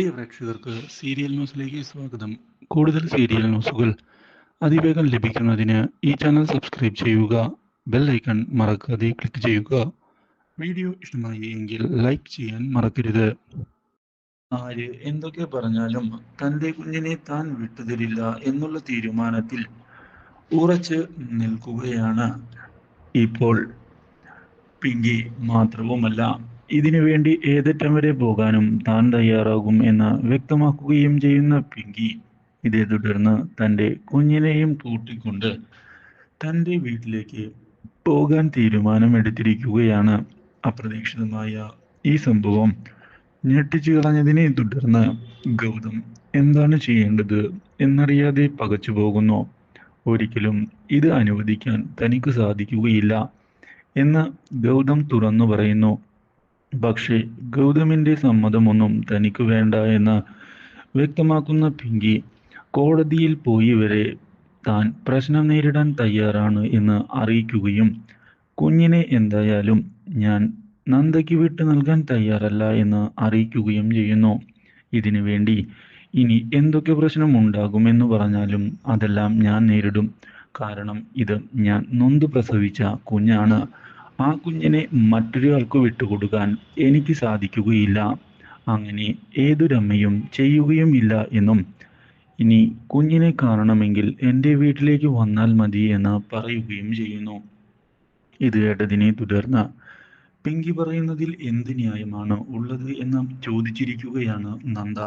പ്രിയ പ്രേക്ഷകർക്ക് സീരിയൽ ന്യൂസിലേക്ക് സ്വാഗതം. കൂടുതൽ സീരിയൽ ന്യൂസുകൾ അതിവേഗം ലഭിക്കുന്നതിന് ഈ ചാനൽ സബ്സ്ക്രൈബ് ചെയ്യുക ബെൽ ഐക്കൺ മറക്കാതെ ക്ലിക്ക് ചെയ്യുക. വീഡിയോ ഇഷ്ടമായി എങ്കിൽ ലൈക്ക് ചെയ്യാൻ മറക്കരുത്. ആര് എന്തൊക്കെ പറഞ്ഞാലും തന്റെ കുഞ്ഞിനെ താൻ വിട്ടുതരില്ല എന്നുള്ള തീരുമാനത്തിൽ ഉറച്ച് നിൽക്കുകയാണ് ഇപ്പോൾ. പിങ്കി മാത്രവുമല്ല ഇതിനു വേണ്ടി ഏതറ്റം വരെ പോകാനും താൻ തയ്യാറാകും എന്ന് വ്യക്തമാക്കുകയും ചെയ്യുന്ന പിങ്കി ഇതേ തുടർന്ന് തന്റെ കുഞ്ഞിനെയും കൂട്ടിക്കൊണ്ട് തന്റെ വീട്ടിലേക്ക് പോകാൻ തീരുമാനമെടുത്തിരിക്കുകയാണ്. അപ്രതീക്ഷിതമായ ഈ സംഭവം ഞെട്ടിച്ചു കളഞ്ഞതിനെ തുടർന്ന് ഗൗതം എന്താണ് ചെയ്യേണ്ടത് എന്നറിയാതെ പകച്ചു പോകുന്നു. ഒരിക്കലും ഇത് അനുവദിക്കാൻ തനിക്ക് സാധിക്കുകയില്ല എന്ന് ഗൗതം തുറന്നു പറയുന്നു. പക്ഷേ ഗൗതമിന്റെ സമ്മതമൊന്നും തനിക്ക് വേണ്ട എന്ന് വ്യക്തമാക്കുന്ന പിങ്കി കോടതിയിൽ പോയി വരെ താൻ പ്രശ്നം നേരിടാൻ തയ്യാറാണ് എന്ന് അറിയിക്കുകയും കുഞ്ഞിനെ എന്തായാലും ഞാൻ നന്ദയ്ക്ക് വിട്ടു നൽകാൻ തയ്യാറല്ല എന്ന് അറിയിക്കുകയും ചെയ്യുന്നു. ഇതിനു വേണ്ടി ഇനി എന്തൊക്കെ പ്രശ്നം ഉണ്ടാകുമെന്ന് പറഞ്ഞാലും അതെല്ലാം ഞാൻ നേരിടും. കാരണം ഇത് ഞാൻ നൊന്ത് പ്രസവിച്ച കുഞ്ഞാണ്. ആ കുഞ്ഞിനെ മറ്റൊരാൾക്ക് വിട്ടുകൊടുക്കാൻ എനിക്ക് സാധിക്കുകയില്ല. അങ്ങനെ ഏതൊരമ്മയും ചെയ്യുകയും ഇല്ല എന്നും ഇനി കുഞ്ഞിനെ കാണണമെങ്കിൽ എന്റെ വീട്ടിലേക്ക് വന്നാൽ മതി എന്ന് പറയുകയും ചെയ്യുന്നു. ഇത് കേട്ടതിനെ തുടർന്ന് പിങ്കി പറയുന്നതിൽ എന്ത് ന്യായമാണ് ഉള്ളത് എന്ന് ചോദിച്ചിരിക്കുകയാണ് നന്ദ.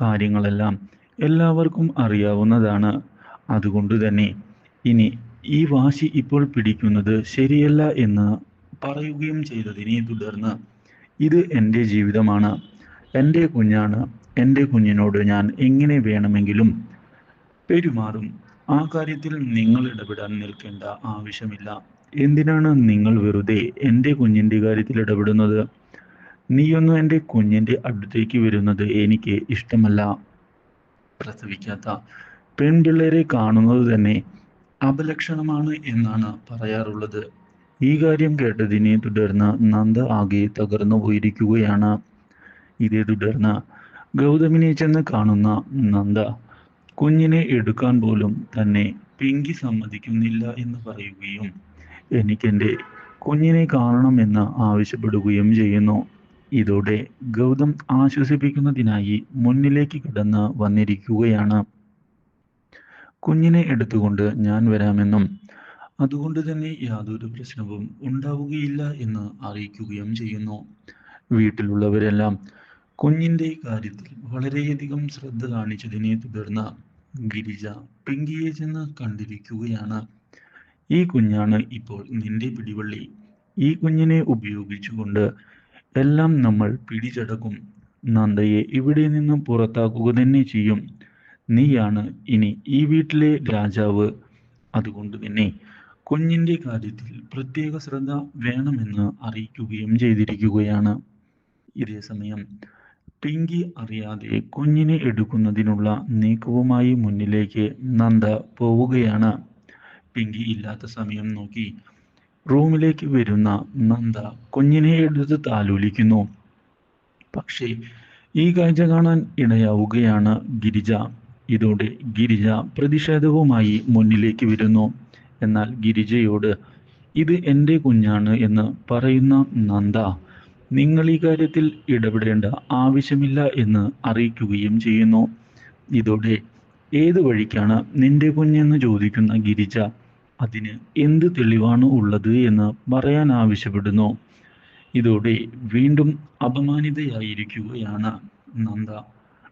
കാര്യങ്ങളെല്ലാം എല്ലാവർക്കും അറിയാവുന്നതാണ്. അതുകൊണ്ട് തന്നെ ഇനി ഈ വാശി ഇപ്പോൾ പിടിക്കുന്നത് ശരിയല്ല എന്ന് പറയുകയും ചെയ്തതിനെ തുടർന്ന് ഇത് എന്റെ ജീവിതമാണ്. എന്റെ കുഞ്ഞാണ്. എന്റെ കുഞ്ഞിനോട് ഞാൻ എങ്ങനെ വേണമെങ്കിലും പെരുമാറും. ആ കാര്യത്തിൽ നിങ്ങൾ ഇടപെടാൻ നിൽക്കേണ്ട ആവശ്യമില്ല. എന്തിനാണ് നിങ്ങൾ വെറുതെ എന്റെ കുഞ്ഞിന്റെ കാര്യത്തിൽ ഇടപെടുന്നത്? നീയൊന്നും എന്റെ കുഞ്ഞിന്റെ അടുത്തേക്ക് വരുന്നത് എനിക്ക് ഇഷ്ടമല്ല. പ്രസവിക്കാത്ത പെൺപിള്ളേരെ കാണുന്നത് തന്നെ അപലക്ഷണമാണ് എന്നാണ് പറയാറുള്ളത്. ഈ കാര്യം കേട്ടതിനെ തുടർന്ന് നന്ദ ആകെ തകർന്നു പോയിരിക്കുകയാണ്. ഇതേ തുടർന്ന് ഗൗതമിനെ ചെന്ന് കാണുന്ന നന്ദ കുഞ്ഞിനെ എടുക്കാൻ പോലും തന്നെ പിങ്കി സമ്മതിക്കുന്നില്ല എന്ന് പറയുകയും എനിക്കെന്റെ കുഞ്ഞിനെ കാണണമെന്ന് ആവശ്യപ്പെടുകയും ചെയ്യുന്നു. ഇതോടെ ഗൗതം ആശ്വസിപ്പിക്കുന്നതിനായി മുന്നിലേക്ക് കിടന്ന് വന്നിരിക്കുകയാണ്. കുഞ്ഞിനെ എടുത്തുകൊണ്ട് ഞാൻ വരാമെന്നും അതുകൊണ്ട് തന്നെ യാതൊരു പ്രശ്നവും ഉണ്ടാവുകയില്ല എന്ന് അറിയിക്കുകയും ചെയ്യുന്നു. വീട്ടിലുള്ളവരെല്ലാം കുഞ്ഞിന്റെ കാര്യത്തിൽ വളരെയധികം ശ്രദ്ധ കാണിച്ചതിനെ തുടർന്ന് ഗിരിജ പിങ്കിയെ ചെന്ന് കണ്ടിരിക്കുകയാണ്. ഈ കുഞ്ഞാണ് ഇപ്പോൾ നിന്റെ പിടിവള്ളി. ഈ കുഞ്ഞിനെ ഉപയോഗിച്ചുകൊണ്ട് എല്ലാം നമ്മൾ പിടിച്ചടക്കും. നന്ദയെ ഇവിടെ നിന്നും പുറത്താക്കുക തന്നെ ചെയ്യും. നീയാണ് ഇനി ഈ വീട്ടിലെ രാജാവ്. അതുകൊണ്ട് തന്നെ കുഞ്ഞിന്റെ കാര്യത്തിൽ പ്രത്യേക ശ്രദ്ധ വേണമെന്ന് അറിയിക്കുകയും ചെയ്തിരിക്കുകയാണ്. ഇതേ സമയം പിങ്കി അറിയാതെ കുഞ്ഞിനെ എടുക്കുന്നതിനുള്ള നീക്കവുമായി മുന്നിലേക്ക് നന്ദ പോവുകയാണ്. പിങ്കി ഇല്ലാത്ത സമയം നോക്കി റൂമിലേക്ക് വരുന്ന നന്ദ കുഞ്ഞിനെ എടുത്ത് താലോലിക്കുന്നു. പക്ഷേ ഈ കാഴ്ച കാണാൻ ഇടയാവുകയാണ് ഗിരിജ. ഇതോടെ ഗിരിജ പ്രതിഷേധവുമായി മുന്നിലേക്ക് വരുന്നു. എന്നാൽ ഗിരിജയോട് ഇത് എന്റെ കുഞ്ഞാണ് എന്ന് പറയുന്ന നന്ദ നിങ്ങൾ ഈ കാര്യത്തിൽ ഇടപെടേണ്ട ആവശ്യമില്ല എന്ന് അറിയിക്കുകയും ചെയ്യുന്നു. ഇതോടെ ഏത് വഴിക്കാണ് നിന്റെ കുഞ്ഞെന്ന് ചോദിക്കുന്ന ഗിരിജ അതിന് എന്ത് തെളിവാണ് ഉള്ളത് എന്ന് പറയാൻ ആവശ്യപ്പെടുന്നു. ഇതോടെ വീണ്ടും അപമാനിതയായിരിക്കുകയാണ് Nanda.